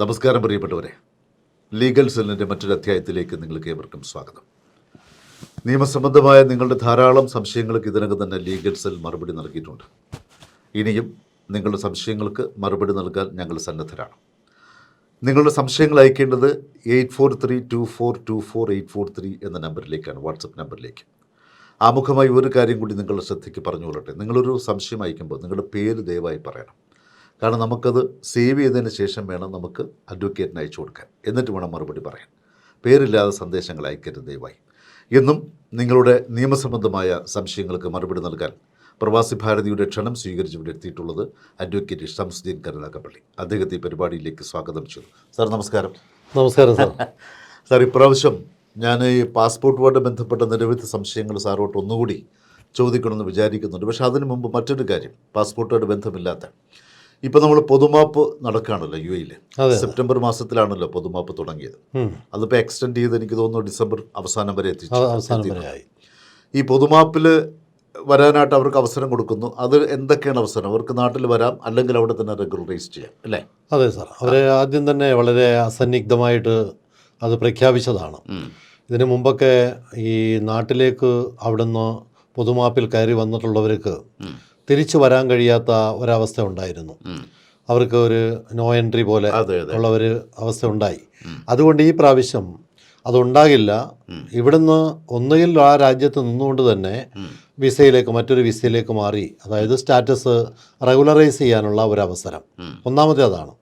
നമസ്കാരം പ്രിയപ്പെട്ടവരെ. ലീഗൽ സെല്ലിന്റെ മറ്റൊരു അധ്യായത്തിലേക്ക് നിങ്ങൾക്ക് ഏവർക്കും സ്വാഗതം. നിയമസംബന്ധമായ നിങ്ങളുടെ ധാരാളം സംശയങ്ങൾക്ക് ഇതിനകം തന്നെ ലീഗൽ സെൽ മറുപടി നൽകിയിട്ടുണ്ട്. ഇനിയും നിങ്ങളുടെ സംശയങ്ങൾക്ക് മറുപടി നൽകാൻ ഞങ്ങൾ സന്നദ്ധരാണ്. നിങ്ങളുടെ സംശയങ്ങൾ അയക്കേണ്ടത് eight four three two four two four eight four three എന്ന നമ്പറിലേക്കാണ് വാട്സപ്പ് നമ്പറിലേക്ക്. ആമുഖമായി ഒരു കാര്യം കൂടി നിങ്ങളുടെ ശ്രദ്ധയ്ക്ക് പറഞ്ഞുകൊള്ളട്ടെ. നിങ്ങളൊരു സംശയം അയക്കുമ്പോൾ നിങ്ങളുടെ പേര് ദയവായി പറയണം. കാരണം നമുക്കത് സേവ് ചെയ്തതിന് ശേഷം വേണം നമുക്ക് അഡ്വക്കേറ്റിന് അയച്ചു കൊടുക്കാൻ. എന്നിട്ട് വേണം മറുപടി പറയാൻ. പേരില്ലാതെ സന്ദേശങ്ങൾ അയക്കരുത് ദയവായി എന്നും നിങ്ങളുടെ നിയമസംബന്ധമായ സംശയങ്ങൾക്ക് മറുപടി നൽകാൻ പ്രവാസി ഭാരതിയുടെ ക്ഷണം സ്വീകരിച്ച് ഇവിടെ എത്തിയിട്ടുള്ളത് അഡ്വക്കേറ്റ് ഷംസുദ്ദീൻ കരുനാഗപ്പള്ളി. അദ്ദേഹത്തെ ഈ പരിപാടിയിലേക്ക് സ്വാഗതം ചെയ്തു സാർ നമസ്കാരം. നമസ്കാരം സാർ. സാർ ഇപ്രാവശ്യം ഞാൻ ഈ പാസ്പോർട്ടുമായിട്ട് ബന്ധപ്പെട്ട നിരവധി സംശയങ്ങൾ സാറോട്ട് ഒന്നുകൂടി ചോദിക്കണമെന്ന് വിചാരിക്കുന്നുണ്ട്. പക്ഷേ അതിനു മുമ്പ് മറ്റൊരു കാര്യം. പാസ്പോർട്ടുമായിട്ട് ബന്ധമില്ലാത്ത ഇപ്പോൾ നമ്മൾ പൊതുമാപ്പ് നടക്കുകയാണല്ലോ യു എയിൽ സെപ്റ്റംബർ മാസത്തിലാണല്ലോ പൊതുമാപ്പ് തുടങ്ങിയത്. അതിപ്പോൾ എക്സ്റ്റെൻഡ് ചെയ്ത് എനിക്ക് തോന്നുന്നു ഡിസംബർ അവസാനം വരെ എത്തിച്ചു. ഈ പൊതുമാപ്പിൽ വരാനായിട്ട് അവർക്ക് അവസരം കൊടുക്കുന്നു. അത് എന്തൊക്കെയാണ് അവസരം? അവർക്ക് നാട്ടിൽ വരാം അല്ലെങ്കിൽ അവിടെ തന്നെ റെഗുലറൈസ് ചെയ്യാം അല്ലേ? അതെ സാർ. അവരെ ആദ്യം തന്നെ വളരെ അസന്നിഗ്ധമായിട്ട് അത് പ്രഖ്യാപിച്ചതാണ്. ഇതിനു മുമ്പൊക്കെ ഈ നാട്ടിലേക്ക് അവിടുന്ന് പൊതുമാപ്പിൽ കയറി വന്നിട്ടുള്ളവർക്ക് തിരിച്ചു വരാൻ കഴിയാത്ത ഒരവസ്ഥ ഉണ്ടായിരുന്നു. അവർക്ക് ഒരു നോ എൻട്രി പോലെ ഉള്ള ഒരു അവസ്ഥ ഉണ്ടായി. അതുകൊണ്ട് ഈ പ്രാവശ്യം അതുണ്ടാകില്ല ഇവിടുന്ന് ഒന്നുകിൽ ആ രാജ്യത്ത് നിന്നുകൊണ്ട് തന്നെ വിസയിലേക്ക് മറ്റൊരു വിസയിലേക്ക് മാറി അതായത് സ്റ്റാറ്റസ് റെഗുലറൈസ് ചെയ്യാനുള്ള ഒരു അവസരം. ഒന്നാമത്തെ അതാണ്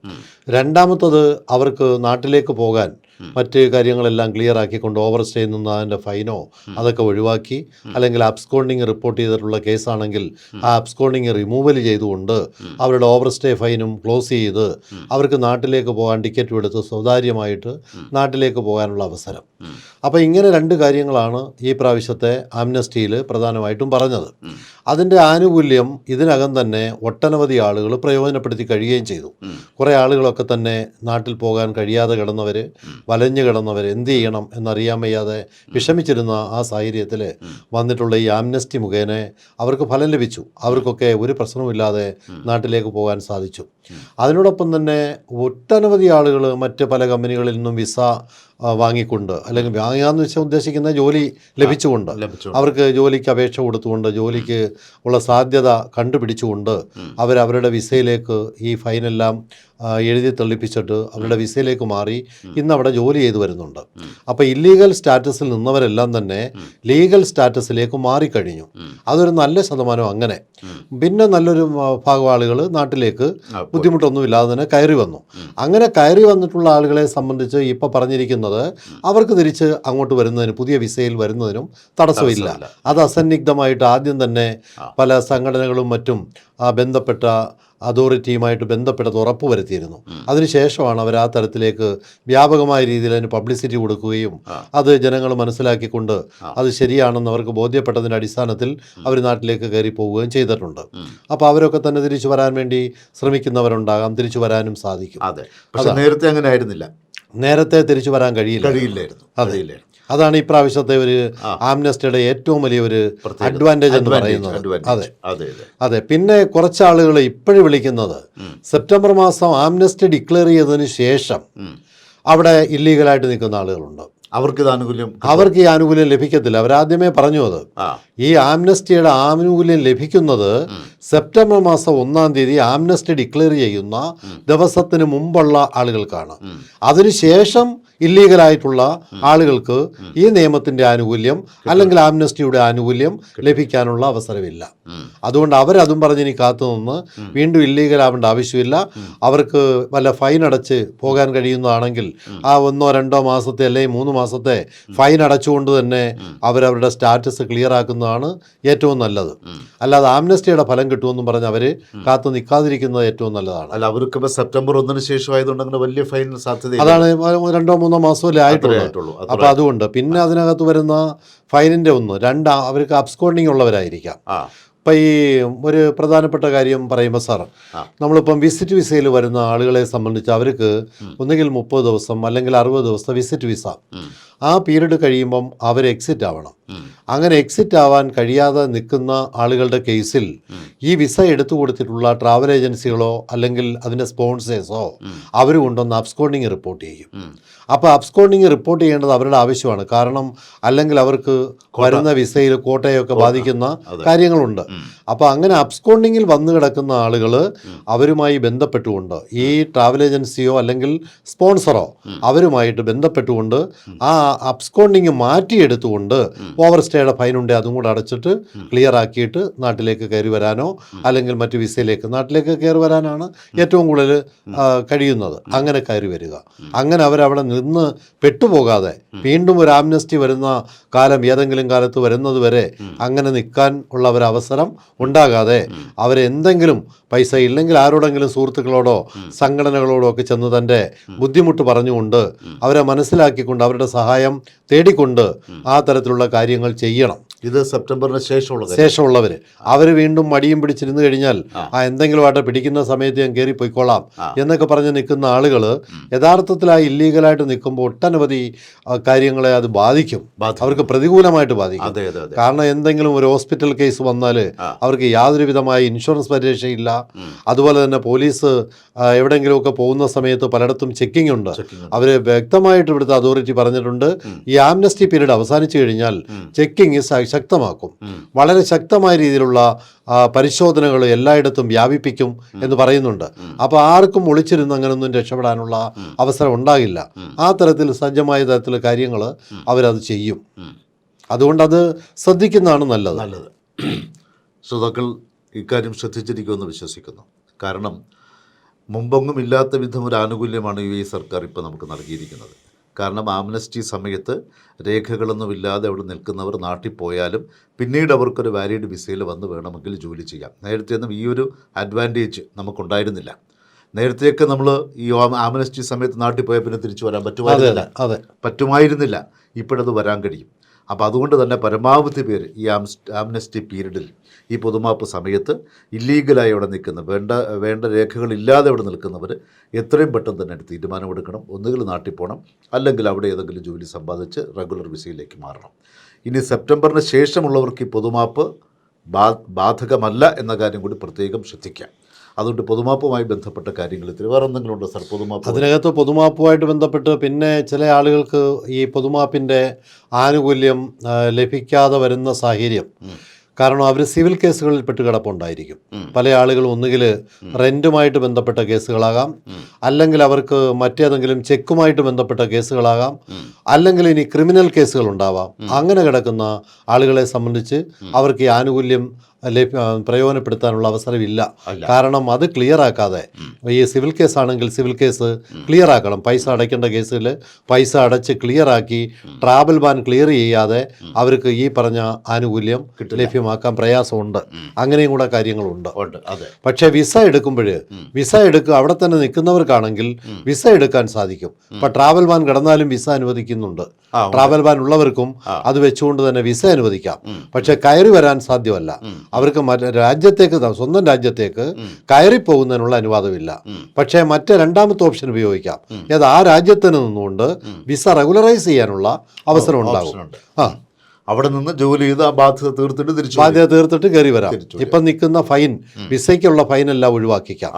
രണ്ടാമത്തത് അവർക്ക് നാട്ടിലേക്ക് പോകാൻ മറ്റ് കാര്യങ്ങളെല്ലാം ക്ലിയർ ആക്കിക്കൊണ്ട് ഓവർ സ്റ്റേ നിന്ന് അതിന്റെ ഫൈനോ അതൊക്കെ ഒഴിവാക്കി അല്ലെങ്കിൽ അബ്സ്കോണ്ടിങ് റിപ്പോർട്ട് ചെയ്തിട്ടുള്ള കേസാണെങ്കിൽ ആ അബ്സ്കോണ്ടിങ് റിമൂവൽ ചെയ്തുകൊണ്ട് അവരുടെ ഓവർ സ്റ്റേ ഫൈനും ക്ലോസ് ചെയ്ത് അവർക്ക് നാട്ടിലേക്ക് പോകാൻ ടിക്കറ്റും എടുത്ത് സ്വകാര്യമായിട്ട് നാട്ടിലേക്ക് പോകാനുള്ള അവസരം. അപ്പോൾ ഇങ്ങനെ രണ്ട് കാര്യങ്ങളാണ് ഈ പ്രാവശ്യത്തെ ആംനസ്റ്റിയിൽ പ്രധാനമായിട്ടും പറഞ്ഞത്. അതിന്റെ ആനുകൂല്യം ഇതിനകം തന്നെ ഒട്ടനവധി ആളുകൾ പ്രയോജനപ്പെടുത്തി കഴിയുകയും ചെയ്തു. കുറേ ആളുകളൊക്കെ തന്നെ നാട്ടിൽ പോകാൻ കഴിയാതെ കിടന്നവർ വലഞ്ഞു കിടന്നവർ എന്ത് ചെയ്യണം എന്നറിയാൻ വയ്യാതെ വിഷമിച്ചിരുന്ന ആ സാഹചര്യത്തിൽ വന്നിട്ടുള്ള ഈ ആംനസ്റ്റി മുഖേന അവർക്ക് ഫലം ലഭിച്ചു. അവർക്കൊക്കെ ഒരു പ്രശ്നവുമില്ലാതെ നാട്ടിലേക്ക് പോകാൻ സാധിച്ചു. അതിനോടൊപ്പം തന്നെ ഒട്ടനവധി ആളുകൾ മറ്റ് പല കമ്പനികളിൽ നിന്നും വിസ വാങ്ങിക്കൊണ്ട് അല്ലെങ്കിൽ വാങ്ങാന്ന് വെച്ചാൽ ഉദ്ദേശിക്കുന്ന ജോലി ലഭിച്ചുകൊണ്ട് അവർക്ക് ജോലിക്ക് അപേക്ഷ കൊടുത്തുകൊണ്ട് ജോലിക്ക് ഉള്ള സാധ്യത കണ്ടുപിടിച്ചുകൊണ്ട് അവരവരുടെ വിസയിലേക്ക് ഈ ഫൈനെല്ലാം എഴുതി തെളിപ്പിച്ചിട്ട് അവരുടെ വിസയിലേക്ക് മാറി ഇന്ന് അവിടെ ജോലി ചെയ്തു വരുന്നുണ്ട്. അപ്പോൾ ഇല്ലീഗൽ സ്റ്റാറ്റസിൽ നിന്നവരെല്ലാം തന്നെ ലീഗൽ സ്റ്റാറ്റസിലേക്ക് മാറിക്കഴിഞ്ഞു. അതൊരു നല്ല ശതമാനം അങ്ങനെ. പിന്നെ നല്ലൊരു ഭാഗം ആളുകൾ നാട്ടിലേക്ക് ബുദ്ധിമുട്ടൊന്നുമില്ലാതെ തന്നെ കയറി വന്നു. അങ്ങനെ കയറി വന്നിട്ടുള്ള ആളുകളെ സംബന്ധിച്ച് ഇപ്പോൾ പറഞ്ഞിരിക്കുന്നത് അവർക്ക് തിരിച്ച് അങ്ങോട്ട് വരുന്നതിന് പുതിയ വിസയിൽ വരുന്നതിനും തടസ്സമില്ല. അത് അസന്നിഗ്ധമായിട്ട് ആദ്യം തന്നെ പല സംഘടനകളും മറ്റും ബന്ധപ്പെട്ട അതോറിറ്റിയുമായിട്ട് ബന്ധപ്പെട്ടത് ഉറപ്പുവരുത്തിയിരുന്നു. അതിനുശേഷമാണ് അവർ ആ തരത്തിലേക്ക് വ്യാപകമായ രീതിയിൽ അതിന് പബ്ലിസിറ്റി കൊടുക്കുകയും അത് ജനങ്ങൾ മനസ്സിലാക്കിക്കൊണ്ട് അത് ശരിയാണെന്ന് അവർക്ക് ബോധ്യപ്പെട്ടതിന്റെ അടിസ്ഥാനത്തിൽ അവർ നാട്ടിലേക്ക് കയറി പോവുകയും ചെയ്തിട്ടുണ്ട്. അപ്പോൾ അവരൊക്കെ തന്നെ തിരിച്ചു വരാൻ വേണ്ടി ശ്രമിക്കുന്നവരുണ്ടാകാം തിരിച്ചു വരാനും സാധിക്കും. അതെ. നേരത്തെ അങ്ങനെ ആയിരുന്നില്ല. നേരത്തെ തിരിച്ചു വരാൻ കഴിയില്ല. കഴിയില്ലായിരുന്നു. കഴിയില്ലായിരുന്നു. അതാണ് ഈ പ്രാവശ്യത്തെ ഒരു ആംനസ്റ്റിയുടെ ഏറ്റവും വലിയ ഒരു അഡ്വാന്റേജ് എന്ന് പറയുന്നത്. അതെ. അതെ പിന്നെ കുറച്ച് ആളുകൾ ഇപ്പോഴും വിളിക്കുന്നത് സെപ്റ്റംബർ മാസം ആംനസ്റ്റി ഡിക്ലെയർ ചെയ്തതിന് ശേഷം അവിടെ ഇല്ലീഗലായിട്ട് നിൽക്കുന്ന ആളുകളുണ്ട്. അവർക്ക് ഇത് ആനുകൂല്യം അവർക്ക് ഈ ആനുകൂല്യം ലഭിക്കത്തില്ല. അവരാദ്യമേ പറഞ്ഞു അത്. ഈ ആംനസ്റ്റിയുടെ ആനുകൂല്യം ലഭിക്കുന്നത് സെപ്റ്റംബർ മാസം ഒന്നാം തീയതി ആംനസ്റ്റി ഡിക്ലെയർ ചെയ്യുന്ന ദിവസത്തിന് മുമ്പുള്ള ആളുകൾക്കാണ്. അതിനുശേഷം ഇല്ലീഗലായിട്ടുള്ള ആളുകൾക്ക് ഈ നിയമത്തിന്റെ ആനുകൂല്യം അല്ലെങ്കിൽ ആംനസ്റ്റിയുടെ ആനുകൂല്യം ലഭിക്കാനുള്ള അവസരമില്ല. അതുകൊണ്ട് അവരതും പറഞ്ഞ് ഇനി കാത്തു നിന്ന് വീണ്ടും ഇല്ലീഗൽ ആവേണ്ട ആവശ്യമില്ല. അവർക്ക് വല്ല ഫൈൻ അടച്ച് പോകാൻ കഴിയുന്നതാണെങ്കിൽ ആ ഒന്നോ രണ്ടോ മാസത്തെ അല്ലെങ്കിൽ മൂന്ന് മാസത്തെ ഫൈൻ അടച്ചുകൊണ്ട് തന്നെ അവരവരുടെ സ്റ്റാറ്റസ് ക്ലിയർ ആക്കുന്നതാണ് ഏറ്റവും നല്ലത്. അല്ലാതെ ആംനസ്റ്റിയുടെ ഫലം കിട്ടുമെന്നും പറഞ്ഞ് അവർ കാത്തു നിൽക്കാതിരിക്കുന്നത് ഏറ്റവും നല്ലതാണ്. അല്ല അവർക്ക് സെപ്റ്റംബർ ഒന്നിന് ശേഷം ആയതുകൊണ്ട് അങ്ങനെ വലിയ ഫൈൻ സാധ്യത അതാണ് രണ്ടോ മൂന്നോ മാസമല്ലേ ആയിട്ടുള്ളൂ. അപ്പോൾ അതുകൊണ്ട് പിന്നെ അതിനകത്ത് വരുന്ന ഫൈനിന്റെ ഒന്ന് രണ്ട് അവർക്ക് അബ്സ്കോണ്ടിങ് ഉള്ളവരായിരിക്കാം. ഇപ്പം ഈ ഒരു പ്രധാനപ്പെട്ട കാര്യം പറയുമ്പോൾ സാർ. നമ്മളിപ്പം വിസിറ്റ് വിസയിൽ വരുന്ന ആളുകളെ സംബന്ധിച്ച് അവർക്ക് ഒന്നുകിൽ മുപ്പത് ദിവസം അല്ലെങ്കിൽ അറുപത് ദിവസത്തെ വിസിറ്റ് വിസ. ആ പീരീഡ് കഴിയുമ്പം അവർ എക്സിറ്റ് ആവണം. അങ്ങനെ എക്സിറ്റ് ആവാൻ കഴിയാതെ നിൽക്കുന്ന ആളുകളുടെ കേസിൽ ഈ വിസ എടുത്തു കൊടുത്തിട്ടുള്ള ട്രാവൽ ഏജൻസികളോ അല്ലെങ്കിൽ അതിന്റെ സ്പോൺസേഴ്സോ അവർ കൊണ്ടുവന്ന് അബ്സ്കോണ്ടിങ് റിപ്പോർട്ട് ചെയ്യും. അപ്പോൾ അബ്സ്കോണ്ടിങ് റിപ്പോർട്ട് ചെയ്യേണ്ടത് അവരുടെ ആവശ്യമാണ്. കാരണം അല്ലെങ്കിൽ അവർക്ക് വരുന്ന വിസയിൽ കോട്ടയൊക്കെ ബാധിക്കുന്ന കാര്യങ്ങളുണ്ട്. അപ്പോൾ അങ്ങനെ അബ്സ്കോണ്ടിങ്ങിൽ വന്നു കിടക്കുന്ന ആളുകൾ അവരുമായി ബന്ധപ്പെട്ടുകൊണ്ട് ഈ ട്രാവൽ ഏജൻസിയോ അല്ലെങ്കിൽ സ്പോൺസറോ അവരുമായിട്ട് ബന്ധപ്പെട്ടുകൊണ്ട് ആ അബ്സ്കോണ്ടിങ് മാറ്റിയെടുത്തുകൊണ്ട് ഓവർ സ്റ്റേയുടെ ഫൈനുണ്ട് അതും കൂടെ അടച്ചിട്ട് ക്ലിയർ ആക്കിയിട്ട് നാട്ടിലേക്ക് കയറി വരാനോ അല്ലെങ്കിൽ മറ്റു വിസയിലേക്ക് നാട്ടിലേക്ക് കയറി വരാനാണ് ഏറ്റവും കൂടുതൽ കഴിയുന്നത്. അങ്ങനെ കയറി വരിക. അങ്ങനെ അവരവിടെ നിന്ന് പെട്ടുപോകാതെ വീണ്ടും ഒരു ആംനസ്റ്റി വരുന്ന കാലം ഏതെങ്കിലും കാലത്ത് വരുന്നത് വരെ അങ്ങനെ നിൽക്കാൻ ഉള്ള ഒരു അവസരം ഉണ്ടാകാതെ അവരെന്തെങ്കിലും പൈസ ഇല്ലെങ്കിൽ ആരോടെങ്കിലും സുഹൃത്തുക്കളോടോ സംഘടനകളോടോ ഒക്കെ ചെന്ന് തന്റെ ബുദ്ധിമുട്ട് പറഞ്ഞുകൊണ്ട് അവരെ മനസ്സിലാക്കിക്കൊണ്ട് അവരുടെ സഹായം തേടിക്കൊണ്ട് ആ തരത്തിലുള്ള കാര്യങ്ങൾ ചെയ്യണം. ഇത് സെപ്റ്റംബറിന് ശേഷമുള്ള. ശേഷമുള്ളവർ അവർ വീണ്ടും മടിയും പിടിച്ചിരുന്ന് കഴിഞ്ഞാൽ ആ. എന്തെങ്കിലും ആട്ടെ പിടിക്കുന്ന സമയത്ത് ഞാൻ കയറി പോയിക്കോളാം എന്നൊക്കെ പറഞ്ഞ് നിൽക്കുന്ന ആളുകൾ യഥാർത്ഥത്തിൽ ആ ഇല്ലീഗലായിട്ട് നിൽക്കുമ്പോൾ ഒട്ടനവധി കാര്യങ്ങളെ അത് ബാധിക്കും. അവർക്ക് പ്രതികൂലമായിട്ട് ബാധിക്കും. കാരണം എന്തെങ്കിലും ഒരു ഹോസ്പിറ്റൽ കേസ് വന്നാൽ അവർക്ക് യാതൊരു വിധമായ ഇൻഷുറൻസ് പരിരക്ഷയില്ല. അതുപോലെ തന്നെ പോലീസ് എവിടെയെങ്കിലുമൊക്കെ പോകുന്ന സമയത്ത് പലയിടത്തും ചെക്കിംഗ് ഉണ്ട്. അവർ വ്യക്തമായിട്ട് ഇവിടുത്തെ അതോറിറ്റി പറഞ്ഞിട്ടുണ്ട്. ഈ ആംനസ്റ്റി പീരീഡ് അവസാനിച്ചു കഴിഞ്ഞാൽ ചെക്കിംഗ് ശക്തമാക്കും. വളരെ ശക്തമായ രീതിയിലുള്ള പരിശോധനകൾ എല്ലായിടത്തും വ്യാപിപ്പിക്കും എന്ന് പറയുന്നുണ്ട്. അപ്പോൾ ആർക്കും ഒളിച്ചിരുന്ന് അങ്ങനൊന്നും രക്ഷപ്പെടാനുള്ള അവസരം ഉണ്ടാകില്ല. ആ തരത്തിൽ സജ്ജമായ തരത്തിൽ കാര്യങ്ങൾ അവരത് ചെയ്യും. അതുകൊണ്ട് അത് ശ്രദ്ധിക്കുന്നതാണ് നല്ലത്. നല്ലത്. ശ്രോതാക്കൾ ഇക്കാര്യം ശ്രദ്ധിച്ചിരിക്കുമെന്ന് വിശ്വസിക്കുന്നു. കാരണം മുമ്പൊന്നും ഇല്ലാത്ത വിധം ഒരു ആനുകൂല്യമാണ് യു എ സർക്കാർ ഇപ്പോൾ നമുക്ക് നൽകിയിരിക്കുന്നത്. കാരണം ആംനസ്റ്റി സമയത്ത് രേഖകളൊന്നുമില്ലാതെ അവിടെ നിൽക്കുന്നവർ നാട്ടിൽ പോയാലും പിന്നീട് അവർക്കൊരു വാലിഡ് വിസയിൽ വന്ന് വേണമെങ്കിൽ ജോലി ചെയ്യാം. നേരത്തെ ഒന്നും ഈ ഒരു അഡ്വാന്റേജ് നമുക്കുണ്ടായിരുന്നില്ല. നേരത്തെയൊക്കെ നമ്മൾ ഈ ആംനസ്റ്റി സമയത്ത് നാട്ടിൽ പോയാൽ പിന്നെ തിരിച്ചു വരാൻ പറ്റുമായിരുന്നില്ല. പറ്റുമായിരുന്നില്ല. ഇപ്പോഴത് വരാൻ കഴിയും. അപ്പോൾ അതുകൊണ്ട് തന്നെ പരമാവധി പേര് ഈ ആംനസ്റ്റി പീരീഡിൽ ഈ പൊതുമാപ്പ് സമയത്ത് ഇല്ലീഗലായി അവിടെ നിൽക്കുന്ന വേണ്ട വേണ്ട രേഖകളില്ലാതെ അവിടെ നിൽക്കുന്നവർ എത്രയും പെട്ടെന്ന് തന്നെ തീരുമാനം എടുക്കണം. ഒന്നുകിൽ നാട്ടിൽ പോകണം അല്ലെങ്കിൽ അവിടെ ഏതെങ്കിലും ജോലി സമ്പാദിച്ച് റെഗുലർ വിസയിലേക്ക് മാറണം. ഇനി സെപ്റ്റംബറിന് ശേഷമുള്ളവർക്ക് ഈ പൊതുമാപ്പ് ബാധകമല്ല എന്ന കാര്യം കൂടി പ്രത്യേകം ശ്രദ്ധിക്കാം. അതുകൊണ്ട് പൊതുമാപ്പുമായി ബന്ധപ്പെട്ട കാര്യങ്ങൾ ഇത്തിരി വേറെ എന്തെങ്കിലും ഉണ്ടോ സാർ? പൊതുമാപ്പ്. അതിനകത്ത് പൊതുമാപ്പുമായിട്ട് ബന്ധപ്പെട്ട് പിന്നെ ചില ആളുകൾക്ക് ഈ പൊതുമാപ്പിന്റെ ആനുകൂല്യം ലഭിക്കാതെ വരുന്ന സാഹചര്യം. കാരണം അവർ സിവിൽ കേസുകളിൽ പെട്ട് കിടപ്പുണ്ടായിരിക്കും. പല ആളുകളും ഒന്നുകിൽ റെന്റുമായിട്ട് ബന്ധപ്പെട്ട കേസുകളാകാം. അല്ലെങ്കിൽ അവർക്ക് മറ്റേതെങ്കിലും ചെക്കുമായിട്ട് ബന്ധപ്പെട്ട കേസുകളാകാം. അല്ലെങ്കിൽ ഇനി ക്രിമിനൽ കേസുകൾ ഉണ്ടാവാം. അങ്ങനെ കിടക്കുന്ന ആളുകളെ സംബന്ധിച്ച് അവർക്ക് ഈ ആനുകൂല്യം പ്രയോജനപ്പെടുത്താനുള്ള അവസരമില്ല. കാരണം അത് ക്ലിയർ ആക്കാതെ. ഈ സിവിൽ കേസ് ആണെങ്കിൽ സിവിൽ കേസ് ക്ലിയർ ആക്കണം. പൈസ അടയ്ക്കേണ്ട കേസിൽ പൈസ അടച്ച് ക്ലിയർ ആക്കി ട്രാവൽ ബാൻ ക്ലിയർ ചെയ്യാതെ അവർക്ക് ഈ പറഞ്ഞ ആനുകൂല്യം ലഭ്യമാക്കാൻ പ്രയാസമുണ്ട്. അങ്ങനെയും കൂടെ കാര്യങ്ങളുണ്ട്. പക്ഷേ വിസ എടുക്കുമ്പോൾ വിസ എടുക്കുക അവിടെ തന്നെ നിൽക്കുന്നവർക്കാണെങ്കിൽ വിസ എടുക്കാൻ സാധിക്കും. ഇപ്പൊ ട്രാവൽ ബാൻ കിടന്നാലും വിസ അനുവദിക്കുന്നുണ്ട്. ട്രാവൽ ബാൻ ഉള്ളവർക്കും അത് വെച്ചുകൊണ്ട് തന്നെ വിസ അനുവദിക്കാം. പക്ഷെ കയറി വരാൻ സാധ്യമല്ല. അവർക്ക് മറ്റ് രാജ്യത്തേക്ക് സ്വന്തം രാജ്യത്തേക്ക് കയറി പോകുന്നതിനുള്ള അനുവാദമില്ല. പക്ഷേ മറ്റേ രണ്ടാമത്തെ ഓപ്ഷൻ ഉപയോഗിക്കാം. ഏത് ആ രാജ്യത്തിന് നിന്നുകൊണ്ട് വിസ റെഗുലറൈസ് ചെയ്യാനുള്ള അവസരം ഉണ്ടാകും. ആ. അവിടെ നിന്ന് ജോലി ചെയ്ത് ആ ബാധ്യത തീർത്തിട്ട് തിരിച്ചു. ബാധ്യത തീർത്തിട്ട് കയറി വരാം. ഇപ്പൊ നിൽക്കുന്ന ഫൈൻ വിസയ്ക്കുള്ള ഫൈൻ എല്ലാം ഒഴിവാക്കിക്കാം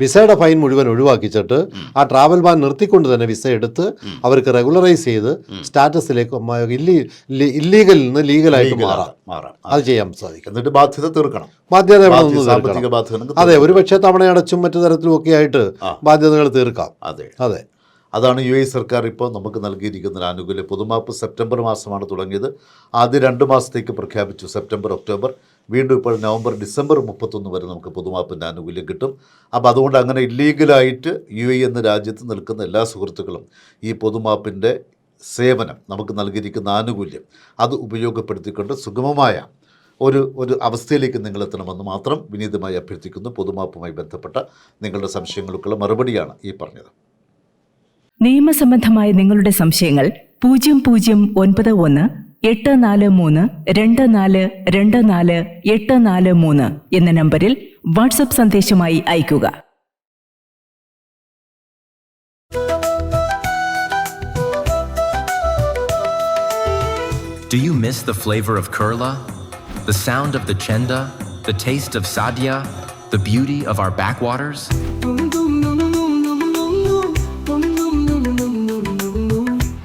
വിസയുടെ ഫൈൻ മുഴുവൻ ഒഴിവാക്കിച്ചിട്ട് ആ ട്രാവൽ ബാൻ നിർത്തിക്കൊണ്ട് തന്നെ വിസ എടുത്ത് അവർക്ക് റെഗുലറൈസ് ചെയ്ത് സ്റ്റാറ്റസിലേക്ക് ഇല്ലീഗലിൽ നിന്ന് ലീഗലായിട്ട് മാറാം. അത് ചെയ്യാൻ സാധിക്കും. എന്നിട്ട് ബാധ്യത തീർക്കണം. ബാധ്യത അതെ ഒരുപക്ഷെ തവണ അടച്ചും തവണയടച്ചും മറ്റു തരത്തിലും ഒക്കെ ആയിട്ട് ബാധ്യതകൾ തീർക്കാം. അതെ. അതെ. അതാണ് യു എ സർക്കാർ ഇപ്പോൾ നമുക്ക് നൽകിയിരിക്കുന്ന ഒരു ആനുകൂല്യം. പൊതുമാപ്പ് സെപ്റ്റംബർ മാസമാണ് തുടങ്ങിയത്. ആദ്യ രണ്ട് മാസത്തേക്ക് പ്രഖ്യാപിച്ചു. സെപ്റ്റംബർ ഒക്ടോബർ വീണ്ടും ഇപ്പോൾ നവംബർ ഡിസംബർ മുപ്പത്തൊന്ന് വരെ നമുക്ക് പൊതുമാപ്പിന്റെ ആനുകൂല്യം കിട്ടും. അപ്പോൾ അതുകൊണ്ട് അങ്ങനെ ഇല്ലീഗലായിട്ട് യു എ എന്ന രാജ്യത്ത് നിൽക്കുന്ന എല്ലാ സുഹൃത്തുക്കളും ഈ പൊതുമാപ്പിന്റെ സേവനം നമുക്ക് നൽകിയിരിക്കുന്ന ആനുകൂല്യം അത് ഉപയോഗപ്പെടുത്തിക്കൊണ്ട് സുഗമമായ ഒരു ഒരു അവസ്ഥയിലേക്ക് നിങ്ങൾ എത്തണമെന്ന് മാത്രം വിനീതമായി അഭ്യർത്ഥിക്കുന്നു. പൊതുമാപ്പുമായി ബന്ധപ്പെട്ട നിങ്ങളുടെ സംശയങ്ങൾക്കുള്ള മറുപടിയാണ് ഈ പറഞ്ഞത്. നിയമസംബന്ധമായ നിങ്ങളുടെ സംശയങ്ങൾ പൂജ്യം പൂജ്യം ഒൻപത് ഒന്ന് എട്ട് നാല് മൂന്ന് രണ്ട് നാല് രണ്ട് നാല് എട്ട് നാല് മൂന്ന് എന്ന നമ്പറിൽ വാട്സപ്പ് സന്ദേശമായി അയയ്ക്കുക Do you miss the flavor of Kurla? The sound of the chenda? The taste of sadhya? The beauty of our backwaters?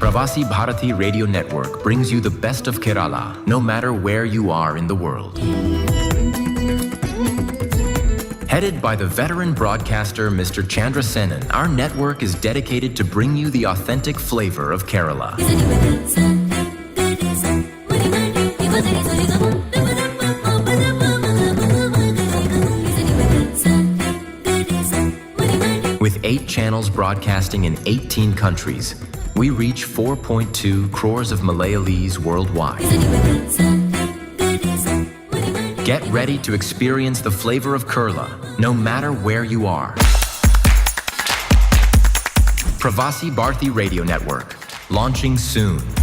Pravasi Bharati Radio Network brings you the best of Kerala, no matter where you are in the world. Headed by the veteran broadcaster Mr. Chandra Senan, our network is dedicated to bring you the authentic flavor of Kerala. With eight channels broadcasting in 18 countries, we reach 4.2 crores of Malayalees worldwide. Get ready to experience the flavor of Kerala, no matter where you are. Pravasi Bharti Radio Network, launching soon.